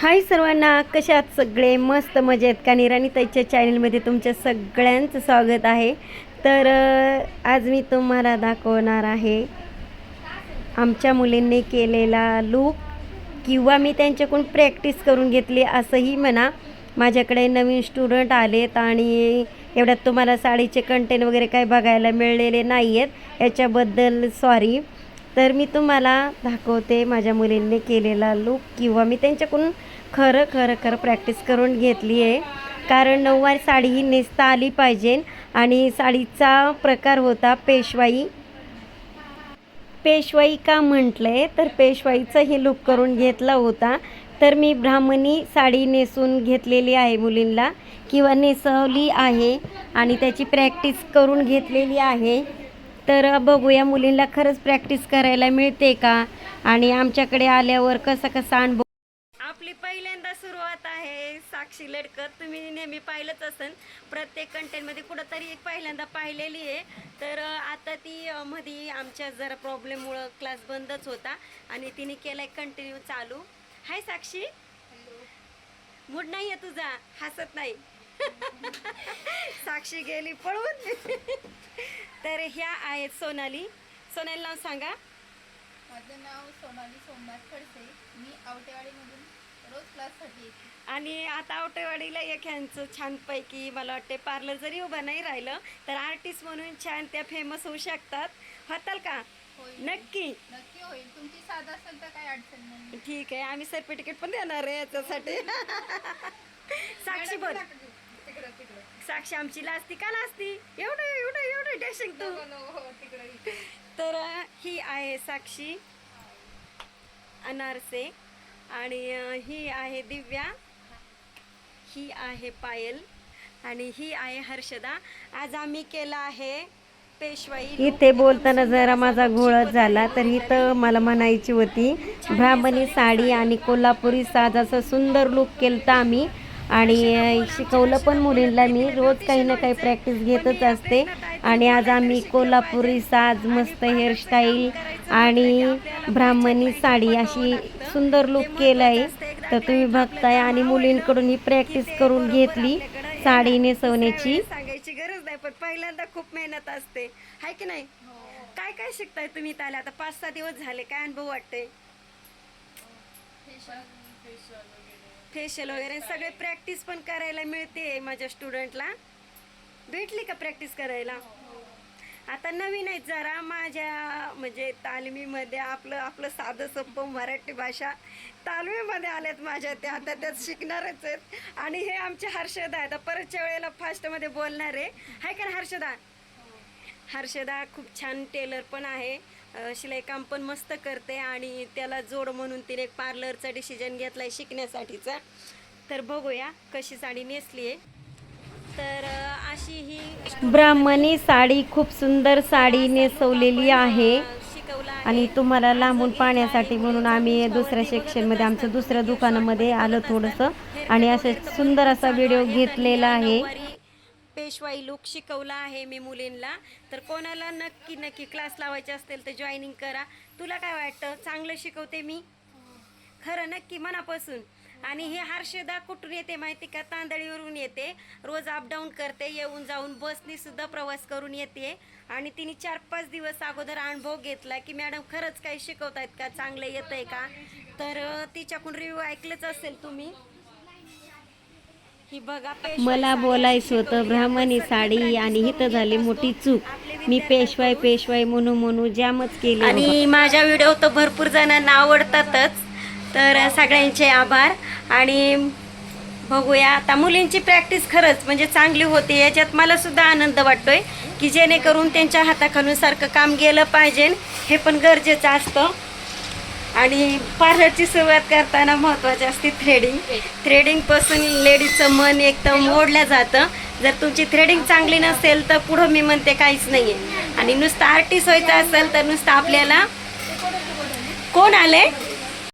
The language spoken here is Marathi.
हाय सर्वांना कशात सगळे? मस्त मजेत. का निराणी ताईच्या चॅनलमध्ये तुमच्या सगळ्यांचं स्वागत आहे. तर आज मी तुम्हाला दाखवणार आहे आमच्या मुलींनी केलेला लूक किंवा मी त्यांच्याकडून प्रॅक्टिस करून घेतली असंही म्हणा. माझ्याकडे नवीन स्टुडंट आलेत आणि एवढ्यात तुम्हाला साडीचे कंटेंट वगैरे काही बघायला मिळलेले नाही आहेत याच्याबद्दल सॉरी तर मी तुम्हाला दाखवते माझ्या मुलींनी केलेला लूक किंवा मी त्यांच्याकडून खरं खरं खरं प्रॅक्टिस करून घेतली आहे. कारण नऊवारी साडी ही नेसता आली पाहिजे आणि साडीचा प्रकार होता पेशवाई. पेशवाई का म्हटलंय तर पेशवाईचा हे लूक करून घेतला होता. तर मी ब्राह्मणी साडी नेसून घेतलेली आहे मुलींना किंवा नेसवली आहे आणि त्याची प्रॅक्टिस करून घेतलेली आहे. तर बघूया मुलींना खरंच प्रॅक्टिस करायला मिळते का? आणि आमच्याकडे आल्यावर कसा कसा अनुभव आपली पहिल्यांदा सुरुवात आहे. साक्षी लडकत तुम्ही नेहमी पाहिलंच असेल प्रत्येक कंटेंटमध्ये कुठंतरी एक पहिल्यांदा पाहिलेली आहे. तर आता ती मध्ये आमच्या जरा प्रॉब्लेममुळं क्लास बंदच होता आणि तिने केलाय कंटिन्यू चालू. हाय साक्षी. मूड नाही आहे तुझा. हसत नाही. साक्षी गेली पळून. तर ह्या आहेत सोनाली. सोनाली नाव सांगा. माझं नाव सोनाली सोमनाथ खडसे. मी आवटेवाडीमधून रोज क्लाससाठी येते. आणि आता आवटेवाडीला एक ह्यांचं छानपैकी मला वाटते पार्लर जरी उभं नाही राहिलं तर आर्टिस्ट म्हणून छान त्या फेमस होऊ शकतात. होताल का? होईल. नक्की. नक्की होईल. तुमची साथ असेल तर काही अडचण नाही. ठीक आहे. आम्ही सर्टिफिकेट पण देणार आहे याच्यासाठी. साक्षी बोल. साक्षी आमची लाजती का लाजती? एवढं एवढं एवढं डॅशिंग तू. हो. तर ही आहे साक्षी अनारसे आणि ही आहे दिव्या. ही आहे पायल आणि ही आहे हर्षदा. आज आम्ही केला आहे पेशवाई इथे बोलताना जरा माझा घोळच झाला तर इथं मला म्हणायची होती ब्राह्मणी साडी आणि कोल्हापुरी साज असं सुंदर लुक केलं आम्ही. आणि शिकवलं पण मुलींना मी. रोज काही ना काही प्रॅक्टिस घेतच असते. आणि आज आम्ही कोल्हापुरी साज मस्त हेअरस्टाईल आणि ब्राह्मणी साडी अशी सुंदर लुक केलं आहे. तर तुम्ही बघताय आणि मुलींकडून ही प्रॅक्टिस करून घेतली साडी नेसवण्याची. सांगायची गरज नाही पण पहिल्यांदा खूप मेहनत असते. हाय की नाही? काय काय शिकताय तुम्ही त्याला? आता पाच सहा दिवस झाले काय अनुभव वाटते फेशियल वगैरे सगळे प्रॅक्टिस पण करायला मिळते माझ्या स्टुडंटला भेटली का प्रॅक्टिस करायला? आता नवीन आहेत जरा. माझ्या म्हणजे तालमीमध्ये आपलं आपलं साधं सोपं मराठी भाषा तालमीमध्ये आल्यात माझ्या त्या. आता त्यात शिकणारच आहेत. आणि हे आमचे हर्षदा आहेत. परतच्या वेळेला फास्टमध्ये बोलणार आहे. हाय का हर्षदा? हर्षदा खूप छान टेलर पण आहे. शिलाईकाम पण मस्त करते आणि त्याला जोड म्हणून तिने एक पार्लरचा डिसिजन घेतलाय शिकण्यासाठीचा. तर बघूया कशी साडी नेसली आहे. तर अशी ही ब्राह्मणी साडी खूप सुंदर साडी नेसवलेली आहे. आणि तुम्हाला लांबून पाहण्यासाठी म्हणून आम्ही दुसऱ्या सेक्शनमध्ये आमचं दुसऱ्या दुकानामध्ये आलं थोडंसं. आणि असं सुंदर असा व्हिडिओ घेतलेला आहे. पेशवाई लुक शिकवला आहे मी मुलींना तर कोणाला नक्की नक्की क्लास लावायचे असतील तर जॉईनिंग करा. तुला काय वाटतं? चांगलं शिकवते मी? खरं नक्की मनापासून. आणि हे हर्षदा कुठून येते माहिती का? तांदळीवरून येते. रोज अपडाऊन करते येऊन जाऊन बसनी सुद्धा प्रवास करून येते. आणि तिने चार पाच दिवस अगोदर अनुभव घेतला की मॅडम खरंच काही शिकवतायत का? चांगलं येत आहे का? तर तिच्याकडून रिव्ह्यू ऐकलंच असेल तुम्ही. मला बोलायचं होतं ब्राह्मणी साडी आणि इथं झाली मोठी चूक. मी पेशवाई पेशवाई म्हणू म्हणू जामच केली आणि माझ्या व्हिडिओ तर भरपूर जणांना आवडतातच तर सगळ्यांचे आभार. आणि बघूया आता मुलींची प्रॅक्टिस खरंच म्हणजे चांगली होते. याच्यात मला सुद्धा आनंद वाटतोय की जेणेकरून त्यांच्या हाताखालून सारखं काम गेलं पाहिजे. हे पण गरजेचं असतं. आणि पार्लरची सुरुवात करताना महत्त्वाची असते थ्रेडिंग थ्रेडिंगपासून लेडीजचं मन एकदम ओढलं जातं. जर तुमची थ्रेडिंग चांगली नसेल तर पुढं मी म्हणते काहीच नाही आहे आणि नुसतं आर्टिस्ट व्हायचं असेल तर नुसतं आपल्याला कोण आले?